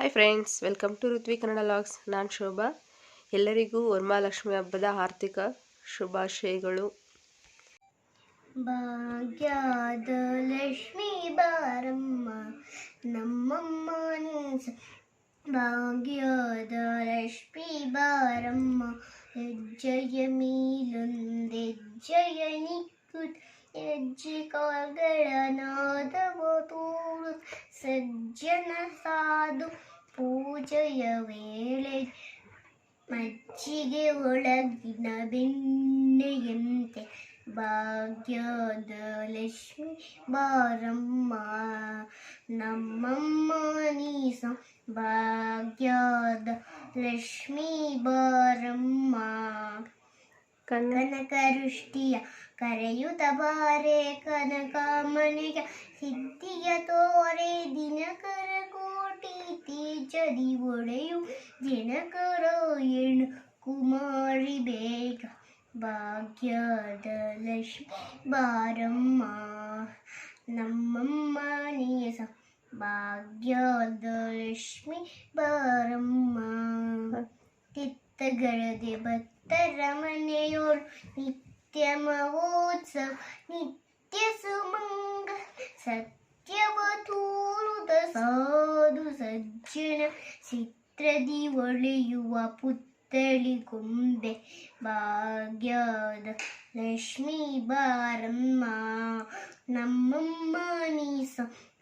Hi friends welcome to Ruthvi Kannada logs ನಾನು ಶೋಭಾ. ಎಲ್ಲರಿಗೂ ವರಮಹಾಲಕ್ಷ್ಮಿ ಹಬ್ಬದ ಆರ್ಥಿಕ ಶುಭಾಶಯಗಳು. ಭಾಗ್ಯದ ಲಕ್ಷ್ಮಿ ಬಾರಮ್ಮ, ನಮ್ಮಮ್ಮ ಭಾಗ್ಯದ ಲಕ್ಷ್ಮಿ ಬಾರಮ್ಮ, ಹೆಜ್ಜೆಯ ಮೇಲೊಂದೆಜ್ಜೆಯ ನಿಕ್ಕುತ್. ಹೆಜ್ಜೆ ಕಾಲ್ಗಳ ನಾದವ ತೋರು ಸಜ್ಜನ ಸಾಧು ಪೂಜೆಯ ವೇಳೆ ಮಜ್ಜಿಗೆ ಒಳಗಿನ ಬೆಣ್ಣೆಯಂತೆ ಭಾಗ್ಯದ ಲಕ್ಷ್ಮಿ ಬಾರಮ್ಮ ನಮ್ಮಮ್ಮ ನೀಸ ಭಾಗ್ಯದ ಲಕ್ಷ್ಮೀ ಬಾರಮ್ಮ ಕನಕ ವೃಷ್ಟಿಯ ಕರೆಯುತ್ತ ಬಾರೆ ಕನಕಾಮಣಿಯ ಸಿದ್ಧಿಯ ತೋರೆ ದಿನಕರ ಕೋಟಿ ತೇಜದಿ ಒಡೆಯು ದಿನಕರ ಎಣ್ಣು ಕುಮಾರಿ ಬೇಗ ಭಾಗ್ಯದ ಲಕ್ಷ್ಮಿ ಬಾರಮ್ಮ ನಮ್ಮಮ್ಮ ನೀಸ ಭಾಗ್ಯದ ಲಕ್ಷ್ಮಿ ಬಾರಮ್ಮ ತಿತ್ತಗರದೆ ಭಕ್ತರ ಮನೆಯೋಳು ನಿತ್ಯ ಮಹೋತ್ಸವ ನಿತ್ಯ ಸುಮಂಗ ಸತ್ಯವ ತೋರುದ ಸಾಧು ಸಜ್ಜನ ಚಿತ್ರದಿ ಒಳೆಯುವ ಪುತ್ತಳಿ ಗೊಂಬೆ ಭಾಗ್ಯದ ಲಕ್ಷ್ಮೀ ಬಾರಮ್ಮ ನಮ್ಮಮ್ಮ ನೀಸ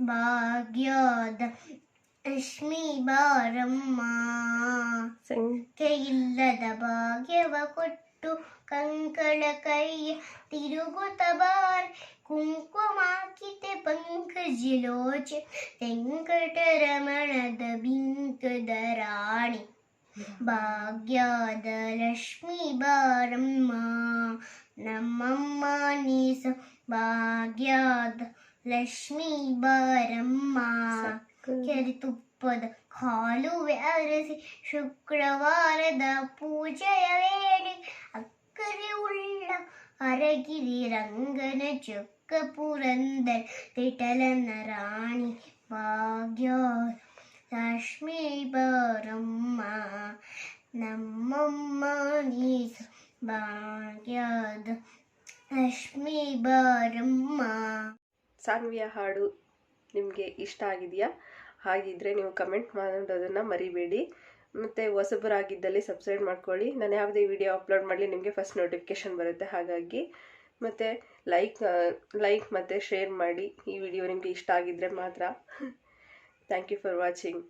ಭಾಗ್ಯದ ಲಕ್ಷ್ಮೀ ಬಾರಮ್ಮ ಸಂಖ್ಯೆ ಇಲ್ಲದ ಭಾಗ್ಯವ ಕೊಟ್ಟು ಕಂಕಳ ಕೈಯ ತಿರುಗುತ್ತ ಬಾರ್ ಕುಂಕುಮಾಕಿತೆ ಪಂಕಜಲೋಚ ವೆಂಕಟರಮಣದ ಬಿಂಕದ ರಾಣಿ ಭಾಗ್ಯದ ಲಕ್ಷ್ಮೀ ಬಾರಮ್ಮ ನಮ್ಮಮ್ಮ ನೀಸ ಭಾಗ್ಯದ ಲಕ್ಷ್ಮೀ ಬಾರಮ್ಮ ಕೆರೆ ತುಪ್ಪದ ಕಾಲುವೆ ಅರಸಿ ಶುಕ್ರವಾರದ ಪೂಜೆಯ ವೇಳೆ ಅಕ್ಕರೆ ಉಳ್ಳ ಅರಗಿರಿ ರಂಗನ ಚೊಕ್ಕ ಪುರಂದರ್ ತಿಟಲನ ರಾಣಿ ಭಾಗ್ಯ ಲಕ್ಷ್ಮೀ ಬಾರಮ್ಮ ನಮ್ಮಮ್ಮ ನೀಸ ಭಾಗ್ಯದ ಲಕ್ಷ್ಮೀ ಬಾರಮ್ಮ ಸಾನ್ವಿಯ ಹಾಡು ನಿಮಗೆ ಇಷ್ಟ ಆಗಿದೆಯಾ? ಹಾಗಿದ್ದರೆ ನೀವು ಕಮೆಂಟ್ ಮಾಡೋದನ್ನು ಮರಿಬೇಡಿ. ಮತ್ತು ಹೊಸಬರಾಗಿದ್ದಲ್ಲಿ ಸಬ್ಸ್ಕ್ರೈಬ್ ಮಾಡ್ಕೊಳ್ಳಿ. ನಾನು ಯಾವುದೇ ವಿಡಿಯೋ ಅಪ್ಲೋಡ್ ಮಾಡಲಿ, ನಿಮಗೆ ಫಸ್ಟ್ ನೋಟಿಫಿಕೇಷನ್ ಬರುತ್ತೆ. ಹಾಗಾಗಿ ಮತ್ತು ಲೈಕ್ ಲೈಕ್ ಮತ್ತು ಶೇರ್ ಮಾಡಿ. ಈ ವಿಡಿಯೋ ನಿಮಗೆ ಇಷ್ಟ ಆಗಿದ್ದರೆ ಮಾತ್ರ. Thank you for watching